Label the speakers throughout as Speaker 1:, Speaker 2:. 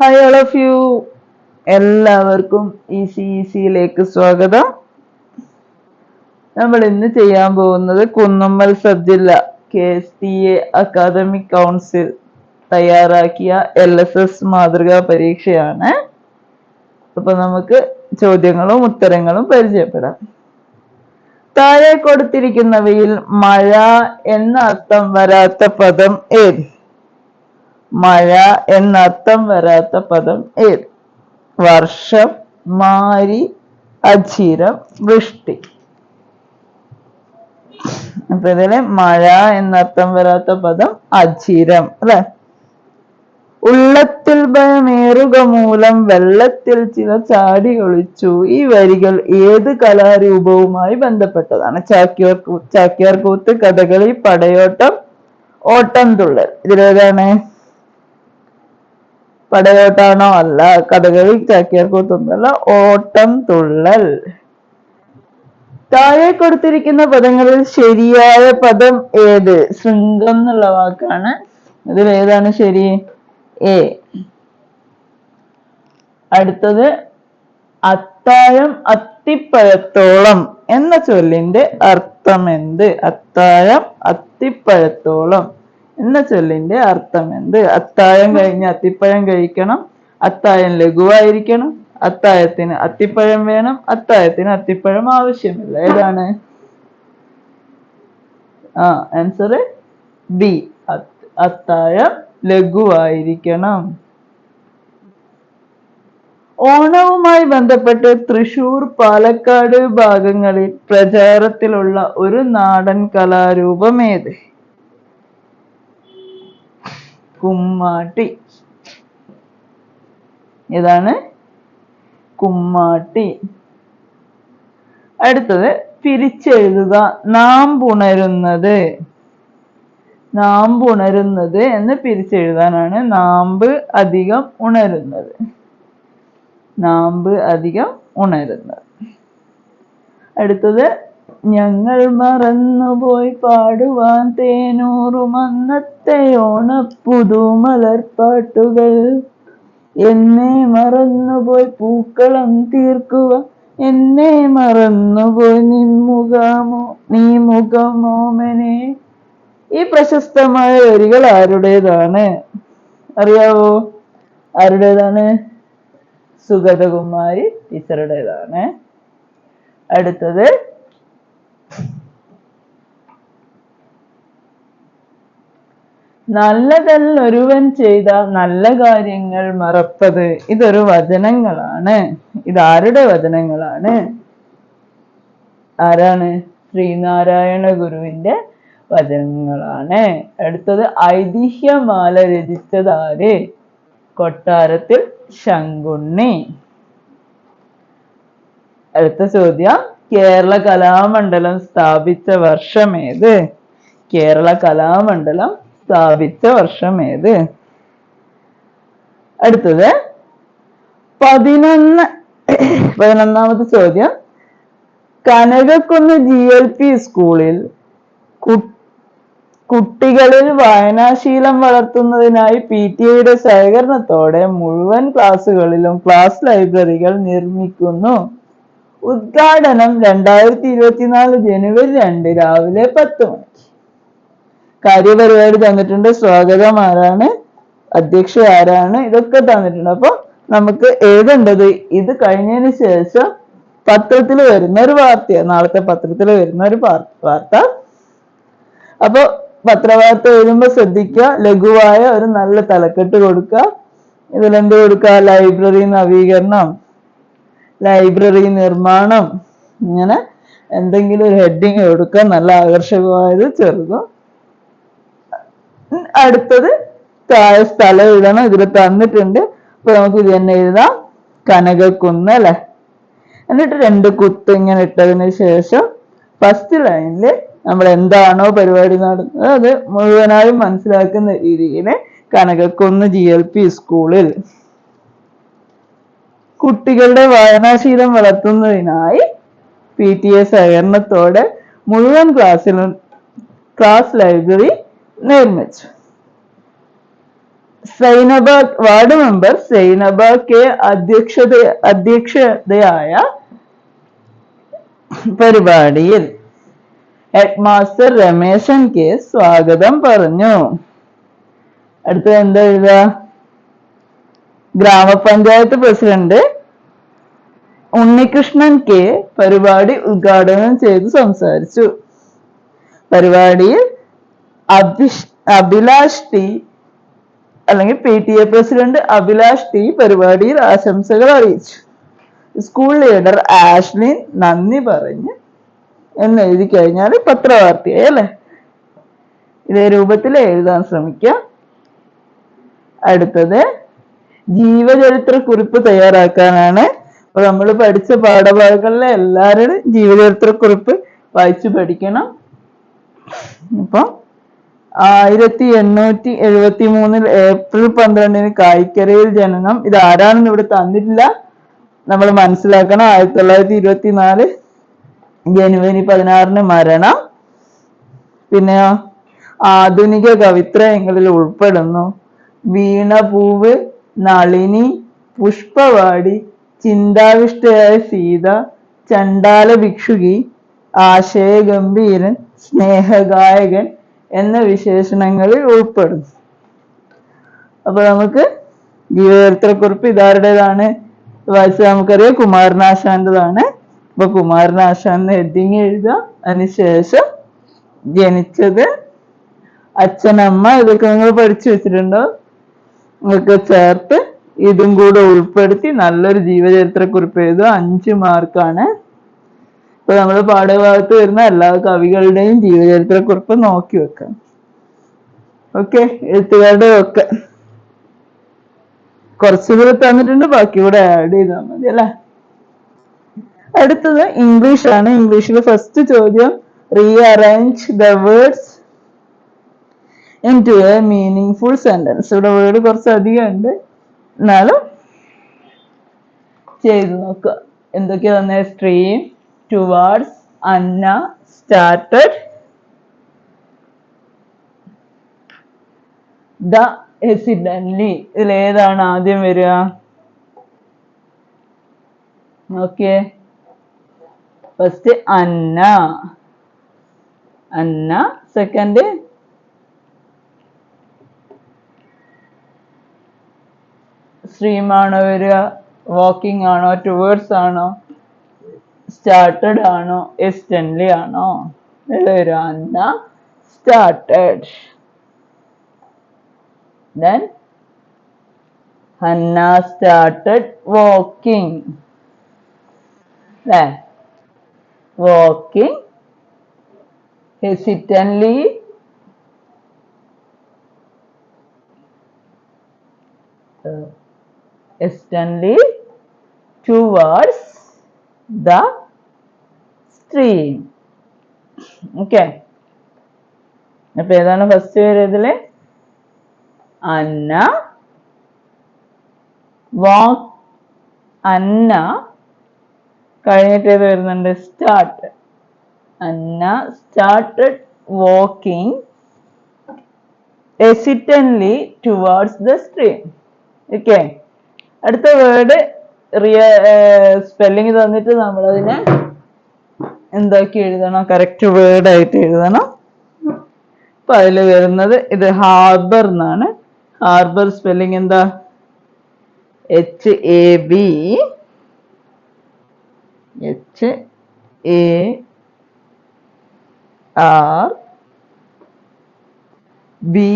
Speaker 1: Hi all of U എല്ലാവർക്കും ഈ easy ഈസിയിലേക്ക് സ്വാഗതം. നമ്മൾ ഇന്ന് ചെയ്യാൻ പോകുന്നത് കുന്നമ്മൽ സബ് ജില്ല K S T A academic council തയ്യാറാക്കിയ എൽ എസ് എസ് മാതൃകാ പരീക്ഷയാണ്. അപ്പൊ നമുക്ക് ചോദ്യങ്ങളും ഉത്തരങ്ങളും പരിചയപ്പെടാം. താഴെ കൊടുത്തിരിക്കുന്നവയിൽ മഴ എന്ന അർത്ഥം വരാത്ത പദം ഏത്? മഴ എന്നർത്ഥം വരാത്ത പദം ഏത് വർഷം മാരി അചിരം വൃഷ്ടി. അപ്പൊ ഇതിൽ മഴ എന്നർത്ഥം വരാത്ത പദം അചിരം അല്ലെ? ഉള്ളത്തിൽ ഭയമേറുക മൂലം വെള്ളത്തിൽ ചില ചാടി ഒളിച്ചു. ഈ വരികൾ ഏത് കലാരൂപവുമായി ബന്ധപ്പെട്ടതാണ്? ചാക്യാർ ചാക്യാർ കൂത്ത് കഥകളി പടയോട്ടം ഓട്ടം തുള്ളൽ. ഇതിലേതാണ്? പടയോട്ടാണോ? അല്ല. കഥകളി ചാക്യാർ കൂത്തൊന്നല്ല ഓട്ടം തുള്ളൽ. താഴെ കൊടുത്തിരിക്കുന്ന പദങ്ങളിൽ ശരിയായ പദം ഏത്? ശൃംഗം എന്നുള്ള വാക്കാണ്. ഇതിൽ ഏതാണ് ശരി? എ. അടുത്തത് അത്താഴം അത്തിപ്പഴത്തോളം എന്ന ചൊല്ലിന്റെ അർത്ഥം എന്ത് അത്താഴം അത്തിപ്പഴത്തോളം. എന്ന ചൊല്ലിന്റെ അർത്ഥം എന്ത്? അത്തായം കഴിഞ്ഞ് അത്തിപ്പഴം കഴിക്കണം അത്തായം ലഘുവായിരിക്കണം അത്തായത്തിന് അത്തിപ്പഴം വേണം അത്തായത്തിന് അത്തിപ്പഴം ആവശ്യമില്ല. ഏതാണ്? ആ ആൻസർ ബി അത്തായം ലഘുവായിരിക്കണം. ഓണവുമായി ബന്ധപ്പെട്ട് തൃശൂർ പാലക്കാട് ഭാഗങ്ങളിൽ പ്രചാരത്തിലുള്ള ഒരു നാടൻ കലാരൂപം ഏത്? കുമ്മാട്ടി. ഏതാണ് കുമ്മാട്ടി. അടുത്തത് പിരിച്ചെഴുതുക. നാം പുണരുന്നത് നാം പുണരുന്നത് എന്ന് പിരിച്ചെഴുതാനാണ് നാമ്പ് അധികം ഉണരുന്നത്. നാമ്പ് അധികം ഉണരുന്നത്. അടുത്തത് ഞങ്ങൾ മറന്നുപോയി പാടുവാൻ തേനൂറും അന്നത്തെ ഓണപ്പുതുമലർപ്പാട്ടുകൾ. എന്നെ മറന്നുപോയി പൂക്കളം തീർക്കുക. എന്നെ മറന്നുപോയി നിൻമുഖമോ നീ മുഖമോമനെ ഈ പ്രശസ്തമായ വരികൾ ആരുടേതാണ്? അറിയാവോ? ആരുടേതാണ്? സുഗതകുമാരി ടീച്ചറുടേതാണ്. അടുത്തത് നല്ലതല്ലൊരുവൻ ചെയ്ത നല്ല കാര്യങ്ങൾ മറപ്പത് ഇതൊരു വചനങ്ങളാണ്. ഇതാരുടെ വചനങ്ങളാണ്? ആരാണ്? ശ്രീനാരായണ ഗുരുവിന്റെ വചനങ്ങളാണ്. അടുത്തത് ഐതിഹ്യമാല രചിച്ചതാര് കൊട്ടാരത്തിൽ ശങ്കുണ്ണി. അടുത്ത ചോദ്യം കേരള കലാമണ്ഡലം സ്ഥാപിച്ച വർഷമേത്? കേരള കലാമണ്ഡലം സ്ഥാപിച്ച വർഷം ഏത്? അടുത്തത് പതിനൊന്ന്. പതിനൊന്നാമത്തെ ചോദ്യം. കനകക്കുന്ന് ജി എൽ പി സ്കൂളിൽ കുട്ടികളിൽ വായനാശീലം വളർത്തുന്നതിനായി പി ടി എയുടെ സഹകരണത്തോടെ മുഴുവൻ ക്ലാസ്സുകളിലും ക്ലാസ് ലൈബ്രറികൾ നിർമ്മിക്കുന്നു. ഉദ്ഘാടനം രണ്ടായിരത്തി ഇരുപത്തിനാല് ജനുവരി രണ്ട് രാവിലെ പത്ത് മണിക്ക് കാര്യപരിപാടി തന്നിട്ടുണ്ട്. സ്വാഗതം ആരാണ്? അധ്യക്ഷ ആരാണ്? ഇതൊക്കെ തന്നിട്ടുണ്ട്. അപ്പൊ നമുക്ക് എഴുതേണ്ടത് ഇത് കഴിഞ്ഞതിന് ശേഷം പത്രത്തിൽ വരുന്ന ഒരു വാർത്തയാണ് നാളത്തെ പത്രത്തിൽ വരുന്ന ഒരു വാർത്ത. അപ്പൊ പത്രവാർത്ത എഴുതുമ്പോൾ ശ്രദ്ധിക്കുക. ലഘുവായ ഒരു നല്ല തലക്കെട്ട് കൊടുക്കുക. ഇതിലെന്ത് കൊടുക്കുക? ലൈബ്രറി നവീകരണം ലൈബ്രറി നിർമ്മാണം. ഇങ്ങനെ എന്തെങ്കിലും ഒരു ഹെഡിങ് കൊടുക്കുക. നല്ല ആകർഷകമായത് ചെറുതും അടുത്തത് താഴെ സ്ഥലം എഴുതണം. ഇതിൽ തന്നിട്ടുണ്ട്. അപ്പൊ നമുക്ക് ഇത് തന്നെ എഴുതാം. കനകക്കുന്ന് അല്ലെ? എന്നിട്ട് രണ്ട് കുത്ത് ഇങ്ങനെ ഇട്ടതിന് ശേഷം ഫസ്റ്റ് ലൈനിൽ നമ്മൾ എന്താണോ പരിപാടി നടന്നത് അത് മുഴുവനായും മനസ്സിലാക്കുന്ന രീതിയിൽ കനകക്കുന്ന് ജി എൽ പി സ്കൂളിൽ കുട്ടികളുടെ വായനാശീലം വളർത്തുന്നതിനായി പി ടി എ സഹകരണത്തോടെ മുഴുവൻ ക്ലാസ്സിലും ക്ലാസ് ലൈബ്രറി നിർമ്മിച്ചു. Zainaba ward member Zainaba K അധ്യക്ഷത അധ്യക്ഷതയായ പരിപാടിയിൽ ഹെഡ് മാസ്റ്റർ രമേശൻ കെ സ്വാഗതം പറഞ്ഞു. അടുത്തത് എന്താ എഴുതുക? ഗ്രാമപഞ്ചായത്ത് പ്രസിഡന്റ് ഉണ്ണികൃഷ്ണൻ കെ പരിപാടി ഉദ്ഘാടനം ചെയ്ത് സംസാരിച്ചു. പരിപാടിയിൽ അഭിഷ് അഭിലാഷ് ടി അല്ലെങ്കിൽ P T A president Abhilash T പരിപാടിയിൽ ആശംസകൾ അറിയിച്ചു. സ്കൂൾ ലീഡർ ആഷ്ലിൻ നന്ദി പറഞ്ഞ് എന്ന് എഴുതി കഴിഞ്ഞാൽ പത്രവാർത്തയായി അല്ലേ? ഇതേ രൂപത്തിൽ എഴുതാൻ ശ്രമിക്കാം. അടുത്തത് ജീവചരിത്ര കുറിപ്പ് തയ്യാറാക്കാനാണ്. അപ്പൊ നമ്മൾ പഠിച്ച പാഠഭാഗങ്ങളിലെ എല്ലാവരുടെയും ജീവചരിത്ര കുറിപ്പ് വായിച്ചു പഠിക്കണം. ഇപ്പൊ ആയിരത്തി എണ്ണൂറ്റി എഴുപത്തി മൂന്നിൽ ഏപ്രിൽ പന്ത്രണ്ടിന് കായിക്കരയിൽ ജനനം. ഇത് ആരാണെന്ന് ഇവിടെ തന്നിട്ടില്ല. നമ്മൾ മനസ്സിലാക്കണം. ആയിരത്തി തൊള്ളായിരത്തി ഇരുപത്തി നാല് ജനുവരി പതിനാറിന് മരണം. പിന്നെ ആധുനിക കവിത്രയങ്ങളിൽ ഉൾപ്പെടുന്നു. വീണപൂവ് നളിനി പുഷ്പവാടി ചിന്താവിഷ്ടയായ സീത ചണ്ടാല ഭിക്ഷുകി ആശയഗംഭീരൻ സ്നേഹഗായകൻ എന്ന വിശേഷണങ്ങളിൽ ഉൾപ്പെടുന്നു. അപ്പൊ നമുക്ക് ജീവചരിത്രക്കുറിപ്പ് ഇതാരുടേതാണ്? വായിച്ച് നമുക്കറിയാം കുമാരനാശാന്റേതാണ് അപ്പൊ കുമാരനാശാന്ന് ഹെഡിങ് എഴുതുക. അതിനുശേഷം ജനിച്ചത് അച്ഛനമ്മ ഇതൊക്കെ നിങ്ങൾ പഠിച്ചു വെച്ചിട്ടുണ്ടോ? നിങ്ങൾക്ക് ചേർത്ത് ഇതും കൂടെ ഉൾപ്പെടുത്തി നല്ലൊരു ജീവചരിത്രക്കുറിപ്പ് എഴുതുക. അഞ്ച് മാർക്കാണ്. ഇപ്പൊ നമ്മുടെ പാഠഭാഗത്ത് വരുന്ന എല്ലാ കവികളുടെയും ജീവചരിത്രക്കുറിപ്പ് നോക്കി വെക്കാം. ഓക്കെ എഴുത്തുകാരുടെ ഒക്കെ. കുറച്ചുകൂടെ തന്നിട്ടുണ്ട് ബാക്കി കൂടെ ആഡ് ചെയ്താൽ മതി അല്ലേ? അടുത്തത് ഇംഗ്ലീഷ് ആണ് ഇംഗ്ലീഷിലെ ഫസ്റ്റ് ചോദ്യം rearrange the words into a meaningful sentence ഇവിടെ വേർഡ് കുറച്ച് അധികം ഉണ്ട്. എന്നാലും ചെയ്ത് നോക്കുക. എന്തൊക്കെയാ തന്നെ? Stream towards Anna started the accidentally. ഇതിൽ ഏതാണ് ആദ്യം വരിക? നോക്കിയേ ഫസ്റ്റ് അന്ന അന്ന സെക്കൻഡ് സ്ട്രീമാണോ വരിക? വാക്കിംഗ് ആണോ? ടുവേർഡ്സ് ആണോ? സ്റ്റാർട്ടഡ് ആണോ എസ്റ്റൻലി ആണോ ഇത് വരിക Anna started then Hannah started walking. Then walking hesitantly uh, hesitantly towards the stream. Okay. അപ്പൊ ഏതാണ് ഫസ്റ്റ് പേര് ഇതിൽ അന്ന. വാക്ക് അന്ന. കഴിഞ്ഞിട്ട് ഏത് വരുന്നുണ്ട്? Start Anna started walking hesitantly towards the stream okay. അടുത്ത വേർഡ് റിയ സ്പെല്ലിംഗ് തന്നിട്ട് നമ്മളതിനെ എന്താക്കി എഴുതണം? കറക്റ്റ് വേർഡ് ആയിട്ട് എഴുതണം. അപ്പൊ അതിൽ വരുന്നത് ഇത് ഹാർബർ എന്നാണ് ഹാർബർ സ്പെല്ലിംഗ് എന്താ? H A B H A R B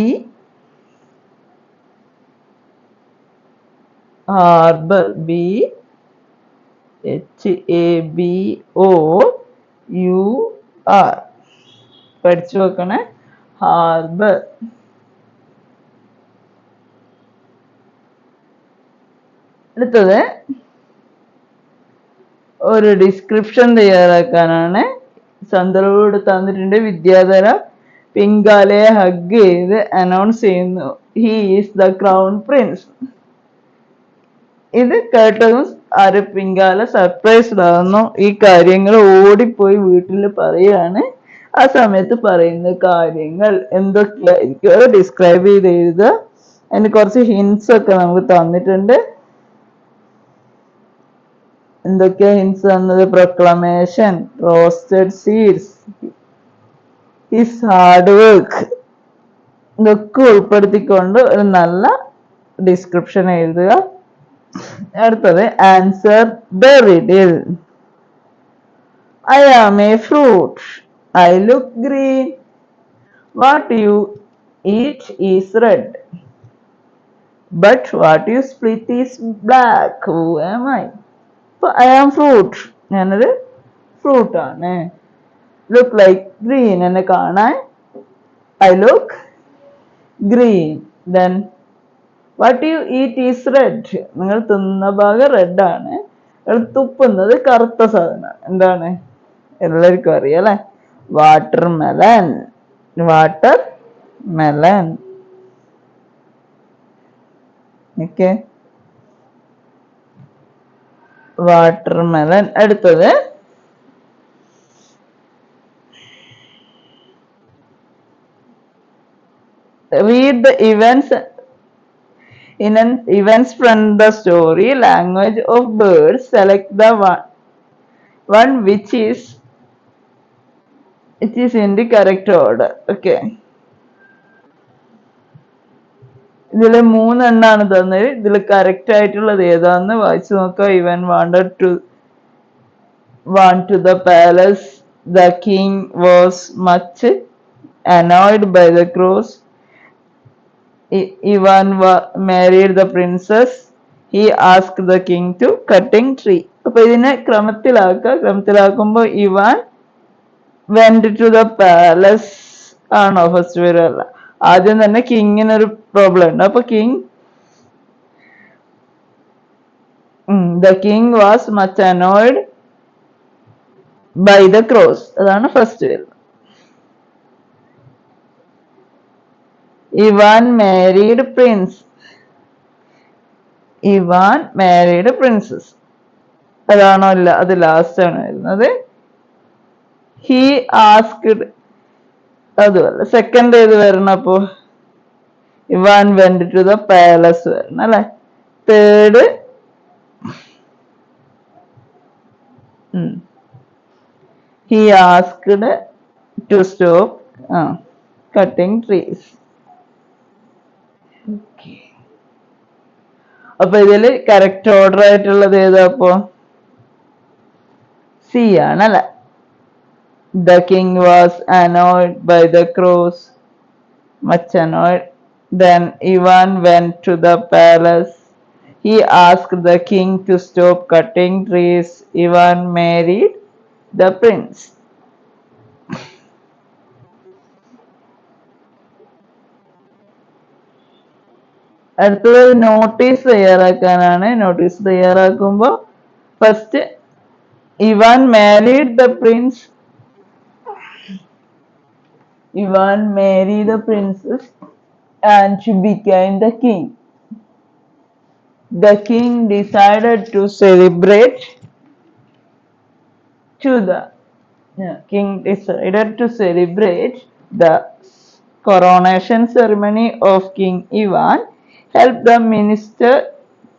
Speaker 1: harbour B H A B O U R പഠിച്ചു വെക്കണേ ഹാർബർ അടുത്തത് ഒരു ഡിസ്ക്രിപ്ഷൻ തയ്യാറാക്കാനാണ്. സന്ദർഭോട് തന്നിട്ടുണ്ട്. വിദ്യാധര പിങ്കാലയെ ഹഗ് ചെയ്ത് അനൗൺസ് ചെയ്യുന്നു. He is the crown prince ഇത് കേട്ടതും ആര് പിങ്കാല സർപ്രൈസ്ഡ് ആകുന്നു ഈ കാര്യങ്ങൾ ഓടിപ്പോയി വീട്ടിൽ പറയാണ്. ആ സമയത്ത് പറയുന്ന കാര്യങ്ങൾ എന്തൊക്കെയായിരിക്കും അത് ഡിസ്ക്രൈബ് ചെയ്ത് എഴുതുക അതിന് കുറച്ച് ഹിൻസ് ഒക്കെ നമുക്ക് തന്നിട്ടുണ്ട്. എന്തൊക്കെയാ ഹിൻസ് തന്നത്? Proclamation roasted seeds his hard work ഇതൊക്കെ ഉൾപ്പെടുത്തിക്കൊണ്ട് ഒരു നല്ല ഡിസ്ക്രിപ്ഷൻ എഴുതുക. അടുത്തത് answer the riddle I am a fruit I look green what you eat is red but what you split is black who am I I am fruit ഞാനൊരു ഫ്രൂട്ടാണ് look like green എന്നെ കാണാൻ I look green then what you eat is red നിങ്ങൾ തിന്ന ഭാഗം red ആണ്. നിങ്ങൾ തുപ്പുന്നത് കറുത്ത സാധനം എന്താണ്? എല്ലാവർക്കും അറിയാം അല്ലെ? Watermelon watermelon okay watermelon അടുത്തത്. Read the events in an events from the story language of birds select the one one which is it is in the correct order okay ഇതിൽ മൂന്നെണ്ണാണ് തന്നത് ഇതിൽ correct ആയിട്ടുള്ളത് ഏതാന്ന് വായിച്ചു നോക്കാം Ivan wanted to want to the palace the king was much annoyed by the I- Ivan married the princess. He asked the king to cutting tree. അപ്പൊ ഇതിനെ ക്രമത്തിലാക്കുക. ക്രമത്തിലാക്കുമ്പോൾ Ivan went to the palace ആണോ first വരല്ല ആദ്യം തന്നെ കിങ്ങിനൊരു problem ഉണ്ട്. അപ്പൊ king the king was much annoyed by the crows അതാണ് ഫസ്റ്റ് വരുന്നത് Ivan married prince Ivan married princess അതാണോ അല്ല അത് ലാസ്റ്റ് ആണ് വരുന്നത് ഹി ആസ്ക്ഡ് അതുമല്ല സെക്കൻഡ് ഏത് വരണം അപ്പോ? Ivan went to the palace വരണം അല്ലെ? Third he asked to stop ആ കട്ടിങ് ട്രീസ് അപ്പൊ ഇതിൽ കറക്റ്റ് ഓർഡർ ആയിട്ടുള്ളത് ഏതാ അപ്പോ? സി ആണല്ലേ? The king was annoyed by the crows much annoyed then Ivan went to the palace he asked the king to stop cutting trees. Ivan married the prince. അടുത്തത് notice തയ്യാറാക്കാനാണ് notice തയ്യാറാക്കുമ്പോൾ first Ivan married the prince Ivan marry the princess and she became the king the king decided to celebrate to the yeah, king decided to celebrate the coronation ceremony of king ivan help the minister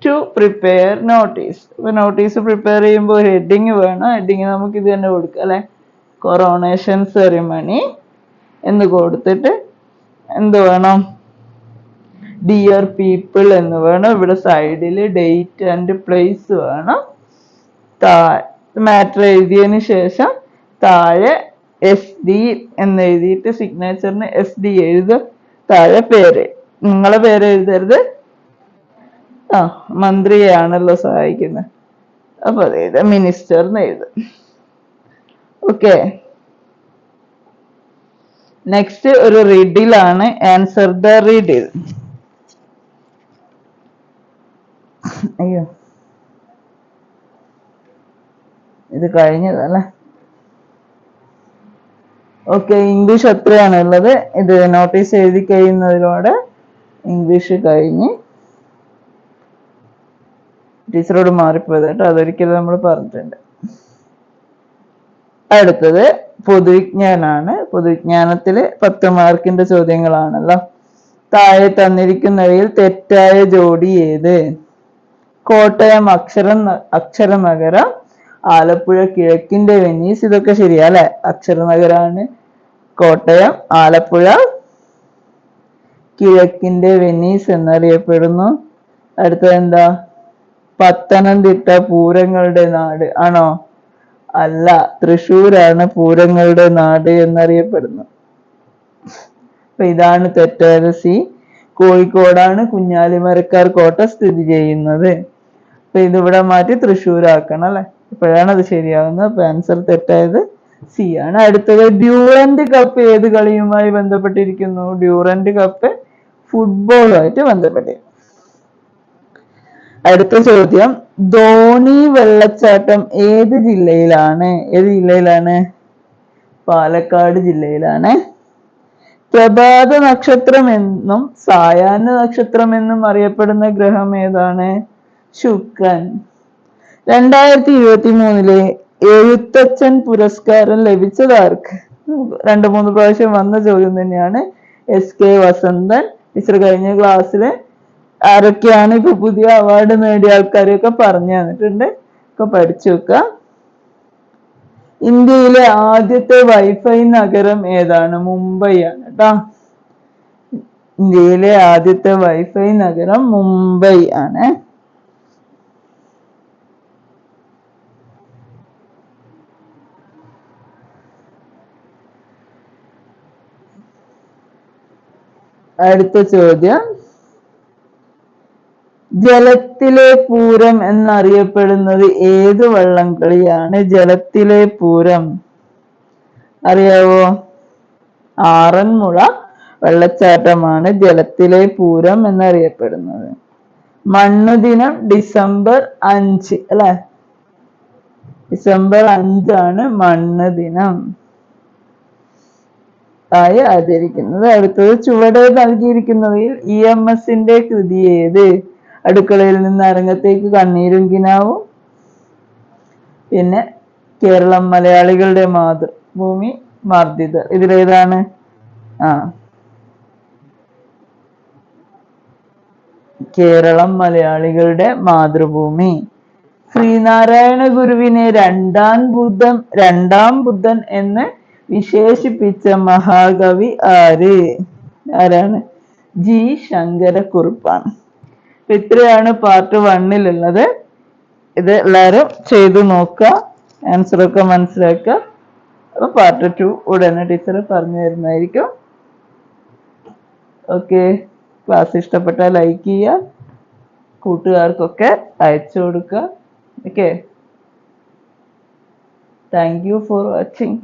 Speaker 1: to prepare notice ഇപ്പൊ notice prepare ചെയ്യുമ്പോൾ ഒരു heading വേണം. Heading നമുക്ക് ഇത് തന്നെ കൊടുക്കാം അല്ലെ? Coronation ceremony എന്ന് കൊടുത്തിട്ട് എന്ത് വേണം? ഡിയർ പീപ്പിൾ എന്ന് വേണം. ഇവിടെ സൈഡിൽ ഡേറ്റ് ആൻഡ് പ്ലേസ് വേണം. മാറ്റർ എഴുതിയതിന് ശേഷം താഴെ എസ് ഡി എന്ന് എഴുതിയിട്ട് സിഗ്നേച്ചറിന് എസ് ഡി എഴുതുക താഴെ പേര്. നിങ്ങളെ പേര് എഴുതരുത്. ആ മന്ത്രിയാണല്ലോ സഹായിക്കുന്നത് അപ്പൊ അത് മിനിസ്റ്റർ എന്ന് എഴുതും. ഓക്കെ. നെക്സ്റ്റ് ഒരു റീഡിലാണ് ആൻസർ ദ റിഡിൽ അയ്യോ. ഇത് കഴിഞ്ഞതല്ലേ? ഓക്കെ ഇംഗ്ലീഷ് എത്രയാണ് ഉള്ളത് ഇത് നോട്ടീസ് എഴുതി കഴിയുന്നതിലൂടെ ഇംഗ്ലീഷ് കഴിഞ്ഞ് ടീച്ചറോട് മാറിപ്പോയത് കേട്ടോ. അതൊരിക്കലും നമ്മൾ പറഞ്ഞിട്ടുണ്ട് അടുത്തത് പൊതുവിജ്ഞാനാണ്. പൊതുവിജ്ഞാനത്തിൽ പത്ത് മാർക്കിന്റെ ചോദ്യങ്ങളാണല്ലോ. താഴെ തന്നിരിക്കുന്നവയിൽ തെറ്റായ ജോഡി ഏത്? കോട്ടയം അക്ഷരം അക്ഷരനഗരം ആലപ്പുഴ കിഴക്കിന്റെ വെനീസ് ഇതൊക്കെ ശരിയാ അല്ലെ? അക്ഷരനഗരാണ്. കോട്ടയം ആലപ്പുഴ കിഴക്കിന്റെ വെനീസ് എന്നറിയപ്പെടുന്നു. അടുത്തത് എന്താ? പത്തനംതിട്ട പൂരങ്ങളുടെ നാട്. ആണോ? അല്ല തൃശ്ശൂരാണ് പൂരങ്ങളുടെ നാട് എന്നറിയപ്പെടുന്നു. അപ്പൊ ഇതാണ് തെറ്റായത് സി കോഴിക്കോടാണ് കുഞ്ഞാലിമരക്കാർ കോട്ട സ്ഥിതി ചെയ്യുന്നത്. അപ്പൊ ഇതിവിടെ മാറ്റി തൃശ്ശൂരാക്കണം അല്ലെ? അപ്പോഴാണ് അത് ശരിയാവുന്നത്. അപ്പൊ ആൻസർ തെറ്റായത് സി ആണ് അടുത്തത് ഡ്യൂറന്റ് കപ്പ് ഏത് കളിയുമായി ബന്ധപ്പെട്ടിരിക്കുന്നു? ഡ്യൂറന്റ് കപ്പ് ഫുട്ബോളുമായിട്ട് ബന്ധപ്പെട്ടിരിക്കുന്നു അടുത്ത ചോദ്യം. ധോണി വെള്ളച്ചാട്ടം ഏത് ജില്ലയിലാണ്? ഏത് ജില്ലയിലാണ്? പാലക്കാട് ജില്ലയിലാണ്. പ്രഭാത നക്ഷത്രം എന്നും സായാഹ്ന നക്ഷത്രം എന്നും അറിയപ്പെടുന്ന ഗ്രഹം ഏതാണ്? ശുക്രൻ. രണ്ടായിരത്തി ഇരുപത്തി മൂന്നിലെ എഴുത്തച്ഛൻ പുരസ്കാരം ലഭിച്ചത് ആർക്ക് രണ്ടു മൂന്ന് പ്രാവശ്യം വന്ന ചോദ്യം തന്നെയാണ്. S K Vasanthan. ടീച്ചർ കഴിഞ്ഞ ക്ലാസ്സിൽ ആരൊക്കെയാണ് ഇപ്പൊ പുതിയ അവാർഡ് നേടിയ ആൾക്കാരെയൊക്കെ പറഞ്ഞു തന്നിട്ടുണ്ട്. ഒക്കെ പഠിച്ചു വെക്കുക ഇന്ത്യയിലെ ആദ്യത്തെ വൈഫൈ നഗരം ഏതാണ്? മുംബൈ ആണ് കേട്ടോ ഇന്ത്യയിലെ ആദ്യത്തെ വൈഫൈ നഗരം മുംബൈ ആണ്. അടുത്ത ചോദ്യം. ജലത്തിലെ പൂരം എന്നറിയപ്പെടുന്നത് ഏത് വള്ളംകളിയാണ് ജലത്തിലെ പൂരം. അറിയാവോ? ആറന്മുള വെള്ളച്ചാട്ടമാണ് ജലത്തിലെ പൂരം എന്നറിയപ്പെടുന്നത്. മണ്ണുദിനം ഡിസംബർ അഞ്ച് അല്ലെ? ഡിസംബർ അഞ്ചാണ് മണ്ണ് ദിനം ആയി ആചരിക്കുന്നത്. അടുത്തത് ചുവടെ നൽകിയിരിക്കുന്നവയിൽ ഇ എം എസിന്റെ കൃതി ഏത്? അടുക്കളയിൽ നിന്ന് അരങ്ങത്തേക്ക് കണ്ണീരും കിനാവും. പിന്നെ കേരളം മലയാളികളുടെ മാതൃഭൂമി മർദ്ദിത. ഇതിലേതാണ്? ആ. കേരളം മലയാളികളുടെ മാതൃഭൂമി. ശ്രീനാരായണ ഗുരുവിനെ രണ്ടാം ബുദ്ധൻ രണ്ടാം ബുദ്ധൻ എന്ന് വിശേഷിപ്പിച്ച മഹാകവി ആര്? ആരാണ്? ജി. ശങ്കരക്കുറുപ്പാണ്. ഇത്രയാണ് പാർട്ട് വണ്ണിലുള്ളത് ഇത് എല്ലാവരും ചെയ്തു നോക്ക ആൻസറൊക്കെ മനസ്സിലാക്കുക. അപ്പൊ പാർട്ട് ടു ഉടനെ ടീച്ചർ പറഞ്ഞു തരുന്നതായിരിക്കും. ഓക്കെ ക്ലാസ് ഇഷ്ടപ്പെട്ടാൽ ലൈക്ക് ചെയ്യുക. കൂട്ടുകാർക്കൊക്കെ അയച്ചു കൊടുക്കുക. Okay thank you for watching